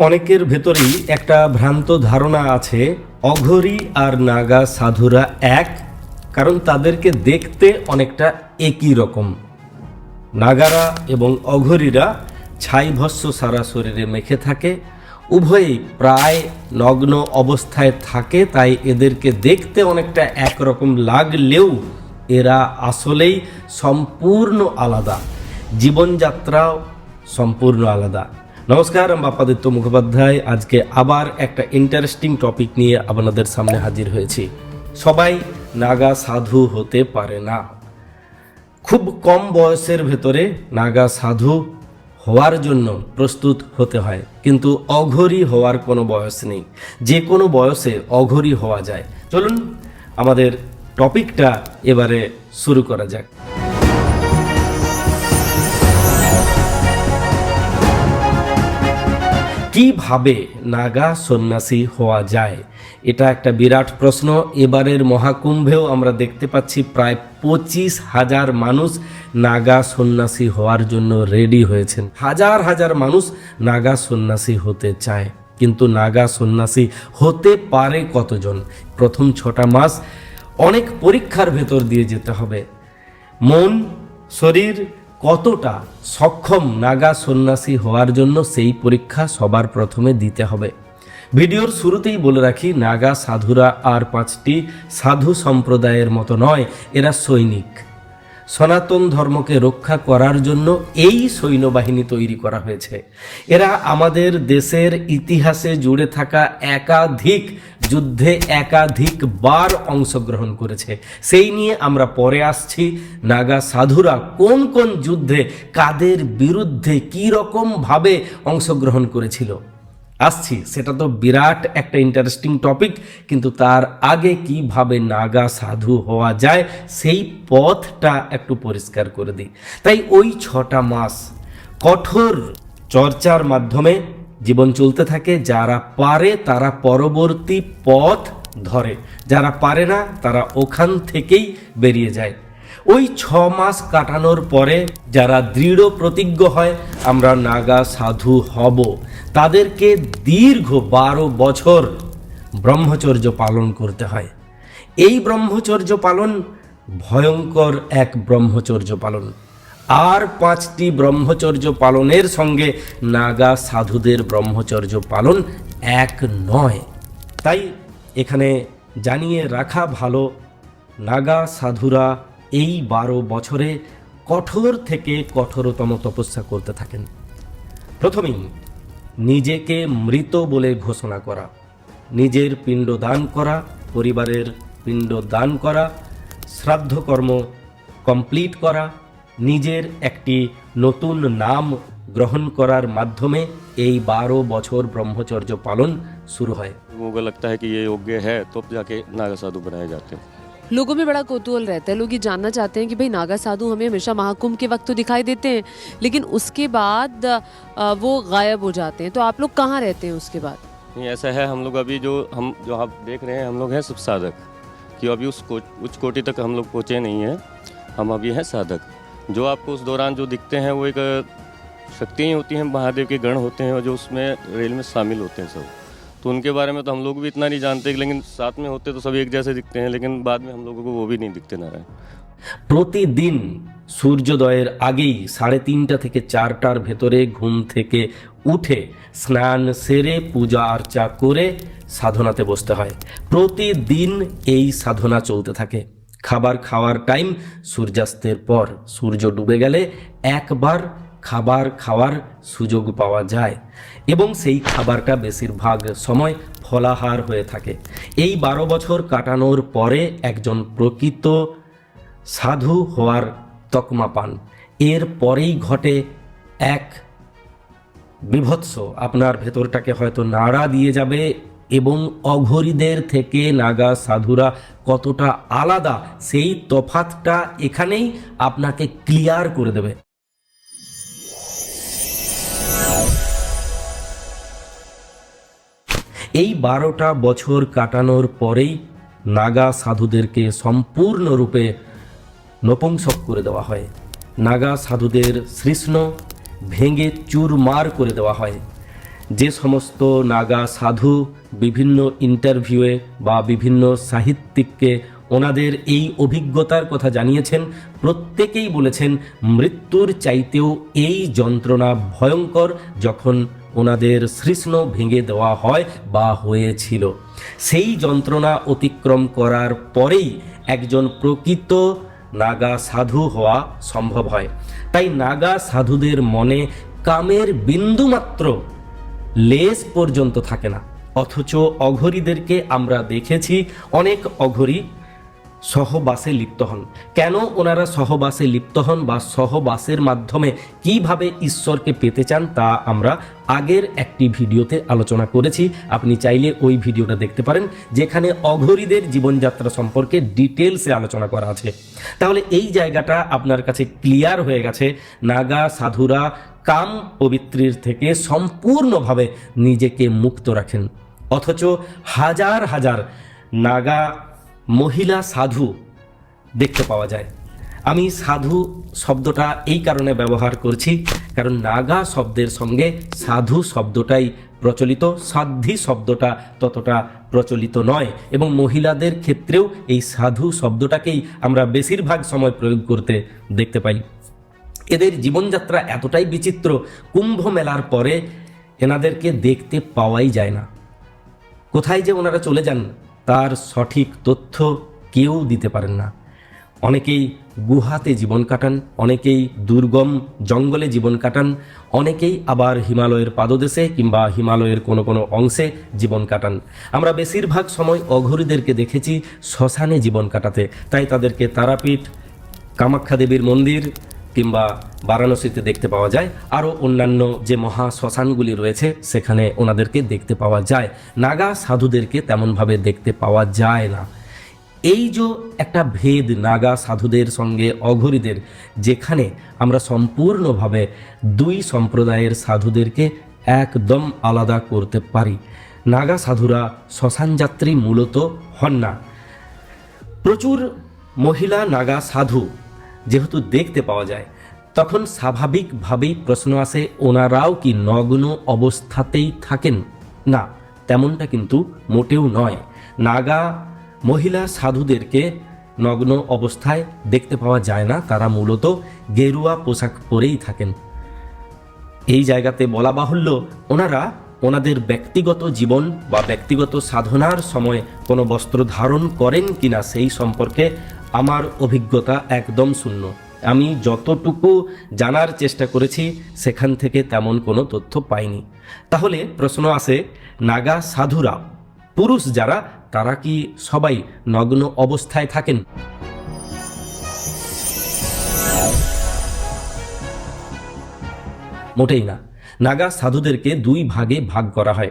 অনেকের ভেতরেই একটা ভ্রান্ত ধারণা আছে, অঘরি আর নাগা সাধুরা এক, কারণ তাদেরকে দেখতে অনেকটা একই রকম। নাগারা এবং অঘরীরা ছাই ভস্য সারা শরীরে মেখে থাকে, উভয়ই প্রায় নগ্ন অবস্থায় থাকে, তাই এদেরকে দেখতে অনেকটা একরকম লাগলেও এরা আসলেই সম্পূর্ণ আলাদা। জীবনযাত্রাও সম্পূর্ণ আলাদা। নমস্কার, আমি বাপাদিত্য মুখোপাধ্যায়। আজকে আবার একটা ইন্টারেস্টিং টপিক নিয়ে আপনাদের সামনে হাজির হয়েছি। সবাই নাগা সাধু হতে পারে না। খুব কম বয়সের ভেতরে নাগা সাধু হওয়ার জন্য প্রস্তুত হতে হয়। কিন্তু অঘরী হওয়ার কোনো বয়স নেই। যে কোনো বয়সে অঘরী হওয়া যায়। চলুন, আমাদের টপিকটা এবারে শুরু করা যাক। কীভাবে নাগা সন্ন্যাসী হওয়া যায়? এটা একটা বিরাট প্রশ্ন। এবারের মহাকুম্ভেও আমরা দেখতে পাচ্ছি প্রায় পঁচিশ হাজার মানুষ নাগা সন্ন্যাসী হওয়ার জন্য রেডি হয়েছেন। হাজার হাজার মানুষ নাগা সন্ন্যাসী হতে চায়। কিন্তু নাগা সন্ন্যাসী হতে পারে কতজন? প্রথম ছটা মাস অনেক পরীক্ষার ভেতর দিয়ে যেতে হবে। মন, শরীর কতটা সক্ষম নাগা সন্ন্যাসী হওয়ার জন্য সেই পরীক্ষা সবার প্রথমে দিতে হবে। ভিডিওর শুরুতেই বলে রাখি, নাগা সাধুরা আর পাঁচটি সাধু সম্প্রদায়ের মতো নয়, এরা সৈনিক। সনাতন ধর্মকে রক্ষা করার জন্য এই সৈন্যবাহিনী তৈরি করা হয়েছে। এরা আমাদের দেশের ইতিহাসে জুড়ে থাকা একাধিক যুদ্ধে একাধিক বার অংশগ্রহণ করেছে। সেই নিয়ে আমরা পরে আসছি। নাগা সাধুরা কোন কোন যুদ্ধে কাদের বিরুদ্ধে কী রকমভাবে অংশগ্রহণ করেছিল? আসছি। সেটা তো বিরাট একটা ইন্টারেস্টিং টপিক কিন্তু তার আগে কীভাবে নাগা সাধু হওয়া যায়, সেই পথটা একটু পরিষ্কার করে দিই। তাই ওই ছটা মাস কঠোর চর্চার মাধ্যমে জীবন চলতে থাকে, যারা পারে তারা পরবর্তী পথ ধরে। যারা পারে না, তারা ওখান থেকেই বেরিয়ে যায়। ওই ছ মাস কাটানোর পরে যারা দৃঢ় প্রতিজ্ঞ হয়, আমরা নাগা সাধু হব। তাদেরকে দীর্ঘ বারো বছর ব্রহ্মচর্য পালন করতে হয়। এই ব্রহ্মচর্য পালন ভয়ঙ্কর এক ব্রহ্মচর্য পালন। আর পাঁচটি ব্রহ্মচর্য পালনের সঙ্গে নাগা সাধুদের ব্রহ্মচর্য পালন এক নয়। তাই এখানে জানিয়ে রাখা ভালো, নাগা সাধুরা এই বারো বছরে কঠোর থেকে কঠোরতম তপস্যা করতে থাকেন। প্রথমেই নিজেকে মৃত বলে ঘোষণা করা, নিজের পিণ্ড দান করা, পরিবারের পিণ্ড দান করা, শ্রাদ্ধকর্ম কমপ্লিট করা নিজের একটি নতুন নাম গ্রহণ করার মাধ্যমে এই বারো বছর ব্রহ্মচর্য পালন শুরু হয় लोगों को लगता है कि ये योग्य है तब जाके नागा साधु बनाए जाते हैं लोगों में बड़ा कौतूहल रहता है लोग ये जानना चाहते हैं कि भाई नागा साधु हमें हमेशा महाकुंभ के वक्त तो दिखाई देते हैं लेकिन उसके बाद अ, वो गायब हो जाते हैं तो आप लोग कहाँ रहते हैं उसके बाद नहीं ऐसा है हम लोग अभी जो हम जो आप देख रहे हैं हम लोग हैं सब साधक कि अभी उस को, उच्च कोटि तक हम लोग पहुँचे नहीं हैं हम अभी हैं साधक जो आपको उस दौरान जो दिखते हैं वो एक शक्तियाँ होती हैं महादेव के गण होते हैं और जो उसमें रेल में शामिल होते हैं सब तो उनके बारे में तो हम लोग भी इतना नहीं जानते लेकिन साथ में होते तो सब एक जैसे दिखते हैं लेकिन बाद में हम लोगों को वो भी नहीं दिखते नारायण প্রতিদিন সূর্যোদয়ের আগেই সাড়ে তিনটা থেকে চারটার ভেতরে ঘুম থেকে উঠে স্নান সেরে পূজা আর্চা করে সাধনাতে বসতে হয় প্রতিদিন এই সাধনা চলতে থাকে খাবার খাওয়ার টাইম সূর্যাস্তের পর। সূর্য ডুবে গেলে একবার খাবার খাওয়ার সুযোগ পাওয়া যায় এবং সেই খাবারটা বেশিরভাগ সময় ফলাহার হয়ে থাকে। এই বারো বছর কাটানোর পরে একজন প্রকৃত সাধু হওয়ার তকমা পান। এর পরেই ঘটে এক বিভৎস, আপনার ভেতরটাকে হয়তো নাড়া দিয়ে যাবে এবং অঘরীদের থেকে নাগা সাধুরা কতটা আলাদা, সেই তফাতটা এখানেই আপনাকে ক্লিয়ার করে দেবে। এই বারোটা বছর কাটানোর পরেই নাগা সাধুদেরকে সম্পূর্ণরূপে নপুংসক করে দেওয়া হয়। নাগা সাধুদের সৃষ্ণ ভেঙে চুরমার করে দেওয়া হয়। যে সমস্ত নাগা সাধু বিভিন্ন ইন্টারভিউয়ে বা বিভিন্ন সাহিত্যিককে ওনাদের এই অভিজ্ঞতার কথা জানিয়েছেন, প্রত্যেকেই বলেছেন মৃত্যুর চাইতেও এই যন্ত্রণা ভয়ঙ্কর যখন ওনাদের সৃষ্ণ ভেঙে দেওয়া হয় বা হয়েছিল। সেই যন্ত্রণা অতিক্রম করার পরেই একজন প্রকৃত নাগা সাধু হওয়া সম্ভব হয়। তাই নাগা সাধুদের মনে কামের বিন্দুমাত্র লেস পর্যন্ত থাকে না। অথচ অঘরীদেরকে আমরা দেখেছি, অনেক অঘরী সহবাসে লিপ্ত হন। কেন ওনারা সহবাসে লিপ্ত হন বা সহবাসের মাধ্যমে কীভাবে ঈশ্বরকে পেতে চান তা আমরা আগের একটি ভিডিওতে আলোচনা করেছি। আপনি চাইলে ওই ভিডিওটা দেখতে পারেন, যেখানে অঘরীদের জীবনযাত্রা সম্পর্কে ডিটেলসে আলোচনা করা আছে। তাহলে এই জায়গাটা আপনার কাছে ক্লিয়ার হয়ে গেছে। নাগা, সাধুরা কাম পবিত্রীর থেকে সম্পূর্ণভাবে নিজেকে মুক্ত রাখেন। অথচ হাজার হাজার নাগা মহিলা সাধু দেখতে পাওয়া যায়। আমি সাধু শব্দটা এই কারণে ব্যবহার করছি, কারণ নাগা শব্দের সঙ্গে সাধু শব্দটাই প্রচলিত, সাধ্যি শব্দটা ততটা প্রচলিত নয় এবং মহিলাদের ক্ষেত্রেও এই সাধু শব্দটাকেই আমরা বেশিরভাগ সময় প্রয়োগ করতে দেখতে পাই। এদের জীবনযাত্রা এতটাই বিচিত্র, কুম্ভ মেলার পরে এনাদেরকে দেখতে পাওয়াই যায় না। কোথায় যে ওনারা চলে যান, তার সঠিক তথ্য কেউ দিতে পারেন না। অনেকেই গুহাতে জীবন কাটান, অনেকেই দুর্গম জঙ্গলে জীবন কাটান, অনেকেই আবার হিমালয়ের পাদদেশে কিংবা হিমালয়ের কোনো কোনো অংশে জীবন কাটান। আমরা বেশিরভাগ সময় অঘরীদেরকে দেখেছি শ্মশানে জীবন কাটাতে। তাই তাদেরকে তারাপীঠ, কামাখ্যা দেবীর মন্দির কিংবা বারাণসীতে দেখতে পাওয়া যায়। আরও অন্যান্য যে মহা শ্মশানগুলি রয়েছে, সেখানে ওনাদেরকে দেখতে পাওয়া যায়। নাগা সাধুদেরকে তেমনভাবে দেখতে পাওয়া যায় না। এই যে একটা ভেদ নাগা সাধুদের সঙ্গে অঘরীদের, যেখানে আমরা সম্পূর্ণভাবে দুই সম্প্রদায়ের সাধুদেরকে একদম আলাদা করতে পারি। নাগা সাধুরা শ্মশানযাত্রী মূলত হন না। প্রচুর মহিলা নাগা সাধু যেহেতু দেখতে পাওয়া যায়, তখন স্বাভাবিকভাবেই প্রশ্ন আসে, ওনারাও কি নগ্ন অবস্থাতেই থাকেন? না, তেমনটা কিন্তু মোটেও নয়। নাগা মহিলা সাধুদেরকে নগ্ন অবস্থায় দেখতে পাওয়া যায় না, তারা মূলত গেরুয়া পোশাক পরেই থাকেন। এই জায়গাতে বলা বাহুল্য, ওনারা ওনাদের ব্যক্তিগত জীবন বা ব্যক্তিগত সাধনার সময় কোনো বস্ত্র ধারণ করেন কিনা সেই সম্পর্কে আমার অভিজ্ঞতা একদম শূন্য। আমি যতটুকু জানার চেষ্টা করেছি, সেখান থেকে তেমন কোনো তথ্য পাইনি। তাহলে প্রশ্ন আসে, নাগা সাধুরা, পুরুষ যারা, তারা কি সবাই নগ্ন অবস্থায় থাকেন? মোটেই না। নাগা সাধুদেরকে দুই ভাগে ভাগ করা হয়।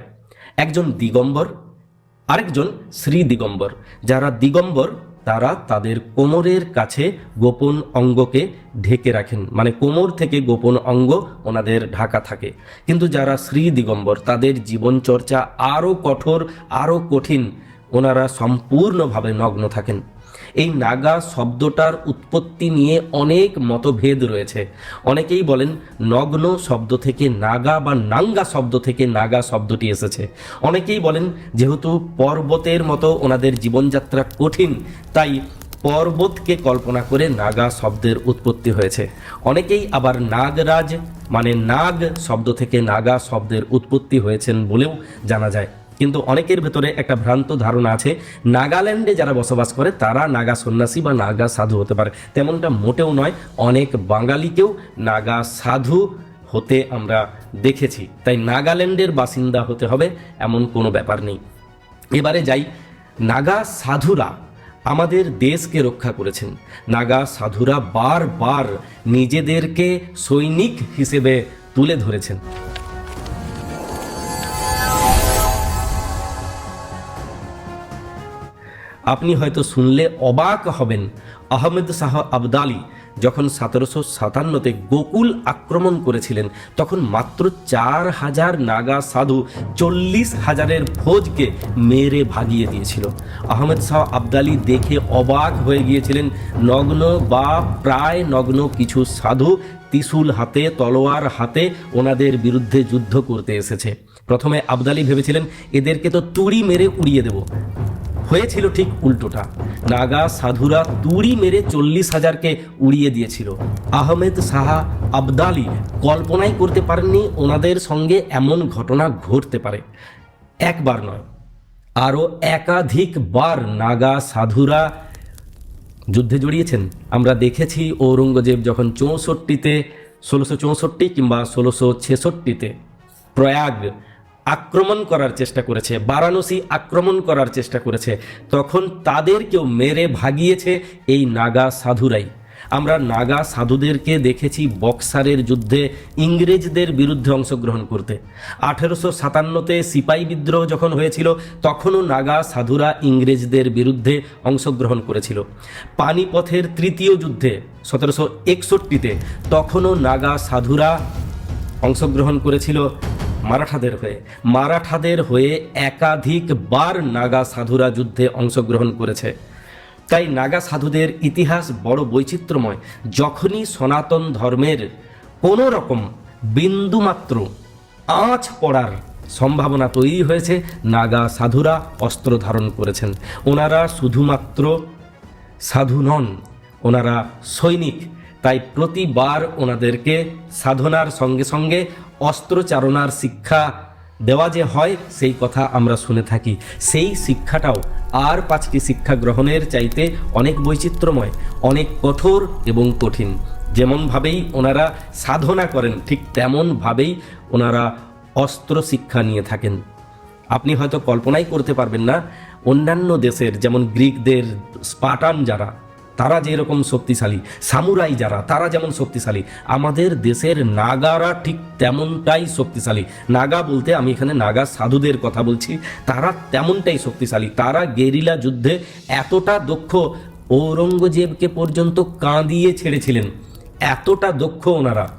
একজন দিগম্বর, আরেকজন শ্রী দিগম্বর যারা দিগম্বর তারা তাদের কোমরের কাছে গোপন অঙ্গকে ঢেকে রাখেন। মানে কোমর থেকে গোপন অঙ্গ ওনাদের ঢাকা থাকে। কিন্তু যারা শ্রী দিগম্বর, তাদের জীবনচর্চা আরও কঠোর আরও কঠিন। ওনারা সম্পূর্ণভাবে নগ্ন থাকেন। এই নাগা শব্দটার উৎপত্তি নিয়ে অনেক মতভেদ রয়েছে। অনেকেই বলেন নগ্ন শব্দ থেকে নাগা বা নাঙ্গা শব্দ থেকে নাগা শব্দটি এসেছে। অনেকেই বলেন যেহেতু পর্বতের মতো ওনাদের জীবনযাত্রা কঠিন, তাই পর্বতকে কল্পনা করে নাগা শব্দের উৎপত্তি হয়েছে। অনেকেই আবার নাগরাজ মানে নাগ শব্দ থেকে নাগা শব্দের উৎপত্তি হয়েছেন বলেও জানা যায়। কিন্তু অনেকের ভেতরে একটা ভ্রান্ত ধারণা আছে, নাগাল্যান্ডে যারা বসবাস করে, তারা নাগা সন্ন্যাসী বা নাগা সাধু হতে পারে। তেমনটা মোটেও নয়, অনেক বাঙালিকেও নাগা সাধু হতে আমরা দেখেছি। তাই নাগাল্যান্ডের বাসিন্দা হতে হবে, এমন কোনো ব্যাপার নেই। এবারে যাই, নাগা সাধুরা আমাদের দেশকে রক্ষা করেছেন। নাগা সাধুরা বারবার নিজেদেরকে সৈনিক হিসেবে তুলে ধরেছেন। আপনি হয়তো শুনলে অবাক হবেন। আহমেদ শাহ আবদালি যখন সতেরোশো সাতান্নতে গোকুল আক্রমণ করেছিলেন, তখন মাত্র চার হাজার নাগা সাধু চল্লিশ হাজারের ফৌজকে মেরে ভাগিয়ে দিয়েছিল। আহমেদ শাহ আবদালি দেখে অবাক হয়ে গিয়েছিলেন, নগ্ন বা প্রায় নগ্ন কিছু সাধু ত্রিশূল হাতে, তলোয়ার হাতে ওনাদের বিরুদ্ধে যুদ্ধ করতে এসেছে। প্রথমে আবদালি ভেবেছিলেন, এদেরকে তো তুড়ি মেরে উড়িয়ে দেব। হয়েছিল ঠিক উল্টোটা। নাগা সাধুরা তুড়ি মেরে চল্লিশ হাজারকে উড়িয়ে দিয়েছিল। আহমেদ সাহা আবদালি কল্পনাই করতে পারেননি ওনাদের সঙ্গে এমন ঘটনা ঘটতে পারে। একবার নয়, আরও একাধিকবার নাগা সাধুরা যুদ্ধে জড়িয়েছেন। আমরা দেখেছি ঔরঙ্গজেব যখন চৌষট্টিতে, ষোলোশো চৌষট্টি কিংবা ষোলোশো ছেষট্টিতে প্রয়াগ আক্রমণ করার চেষ্টা করেছে, বারাণসী আক্রমণ করার চেষ্টা করেছে, তখন তাদেরকেও মেরে ভাগিয়েছে এই নাগা সাধুরাই। আমরা নাগা সাধুদেরকে দেখেছি বক্সারের যুদ্ধে ইংরেজদের বিরুদ্ধে অংশগ্রহণ করতে। আঠেরোশো সাতান্নতে সিপাই বিদ্রোহ যখন হয়েছিল, তখনও নাগা সাধুরা ইংরেজদের বিরুদ্ধে অংশগ্রহণ করেছিল। পানিপথের তৃতীয় যুদ্ধে সতেরোশো একষট্টিতে, তখনও নাগা সাধুরা অংশগ্রহণ করেছিল। মারাঠাদের হয়ে। মারাঠাদের হয়ে একাধিকবার নাগা সাধুরা যুদ্ধে অংশগ্রহণ করেছে। তাই নাগা সাধুদের ইতিহাস বড় বৈচিত্র্যময়। যখনই সনাতন ধর্মের কোনো রকম বিন্দুমাত্র আঁচ পড়ার সম্ভাবনা তৈরি হয়েছে, নাগা সাধুরা অস্ত্র ধারণ করেছেন। ওনারা শুধুমাত্র সাধু নন, ওনারা সৈনিক। তাই প্রতিবার ওনাদেরকে সাধনার সঙ্গে সঙ্গে অস্ত্রচারণার শিক্ষা দেওয়া যে হয়, সেই কথা আমরা শুনে থাকি। সেই শিক্ষাটাও আর পাঁচটি শিক্ষা গ্রহণের চাইতে অনেক বৈচিত্র্যময়, অনেক কঠোর এবং কঠিন। যেমনভাবেই ওনারা সাধনা করেন, ঠিক তেমনভাবেই ওনারা অস্ত্র শিক্ষা নিয়ে থাকেন। আপনি হয়তো কল্পনাই করতে পারবেন না, অন্যান্য দেশের, যেমন গ্রিকদের, স্পাটান যারা তারা যেরকম শক্তিশালী, সামুরাই যারা, তারা যেমন শক্তিশালী। আমাদের দেশের নাগারা ঠিক তেমনটাই শক্তিশালী। নাগা বলতে আমি এখানে নাগা সাধুদের কথা বলছি, তারা তেমনটাই শক্তিশালী। তারা গেরিলা যুদ্ধে এতটা দক্ষ, ঔরঙ্গজেবকে পর্যন্ত কাঁদিয়ে ছেড়েছিলেন। এতটা দক্ষ ওনারা।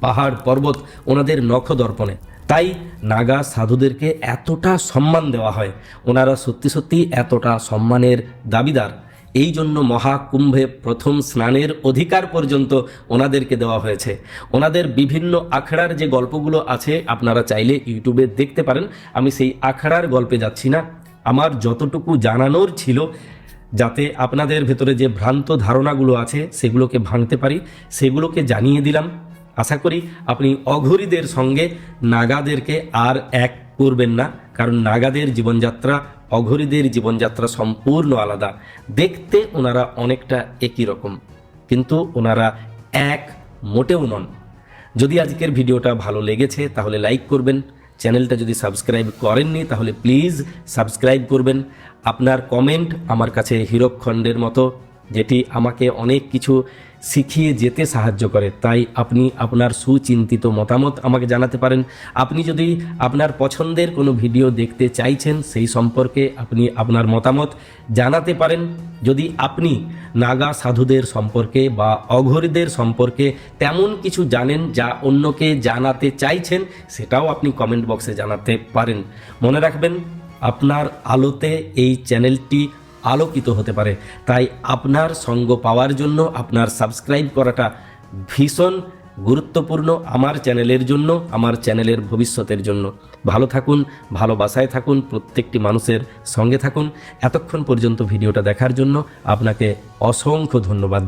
পাহাড় পর্বত ওনাদের নখ দর্পণে। তাই নাগা সাধুদেরকে এতটা সম্মান দেওয়া হয়। ওনারা সত্যি সত্যি এতটা সম্মানের দাবিদার। এই জন্য মহাকুম্ভে প্রথম স্নানের অধিকার পর্যন্ত ওনাদেরকে দেওয়া হয়েছে। ওনাদের বিভিন্ন আখড়ার যে গল্পগুলো আছে, আপনারা চাইলে ইউটিউবে দেখতে পারেন। আমি সেই আখড়ার গল্পে যাচ্ছি না। আমার যতটুকু জানানোর ছিল, যাতে আপনাদের ভেতরে যে ভ্রান্ত ধারণাগুলো আছে, সেগুলোকে ভাঙতে পারি, সেগুলোকে জানিয়ে দিলাম। আশা করি আপনি অঘরীদের সঙ্গে নাগাদেরকে আর এক করবেন না, কারণ নাগাদের জীবনযাত্রা অঘরীদের জীবনযাত্রা সম্পূর্ণ আলাদা। দেখতে ওনারা অনেকটা একই রকম, কিন্তু ওনারা এক, মোটেও নন। যদি আজকের ভিডিওটা ভালো লেগেছে, তাহলে লাইক করবেন। চ্যানেলটা যদি সাবস্ক্রাইব করেননি, তাহলে প্লিজ সাবস্ক্রাইব করবেন। আপনার কমেন্ট আমার কাছে হীরকখণ্ডের মতো, যেটি আমাকে অনেক কিছু শিখিয়ে যেতে সাহায্য করে। তাই আপনি আপনার সুচিন্তিত মতামত আমাকে জানাতে পারেন। আপনি যদি আপনার পছন্দের কোনো ভিডিও দেখতে চাইছেন, সেই সম্পর্কে আপনি আপনার মতামত জানাতে পারেন। যদি আপনি নাগা সাধুদের সম্পর্কে বা অঘরীদের সম্পর্কে তেমন কিছু জানেন যা অন্যকে জানাতে চাইছেন, সেটাও আপনি কমেন্ট বক্সে জানাতে পারেন। মনে রাখবেন, আপনার আলোতে এই চ্যানেলটি আলোকিত হতে পারে। তাই আপনার সঙ্গ পাওয়ার জন্য আপনার সাবস্ক্রাইব করাটা ভীষণ গুরুত্বপূর্ণ আমার চ্যানেলের জন্য, আমার চ্যানেলের ভবিষ্যতের জন্য। ভালো থাকুন, ভালোবাসায় থাকুন, প্রত্যেকটি মানুষের সঙ্গে থাকুন। এতক্ষণ পর্যন্ত ভিডিওটা দেখার জন্য আপনাকে অসংখ্য ধন্যবাদ।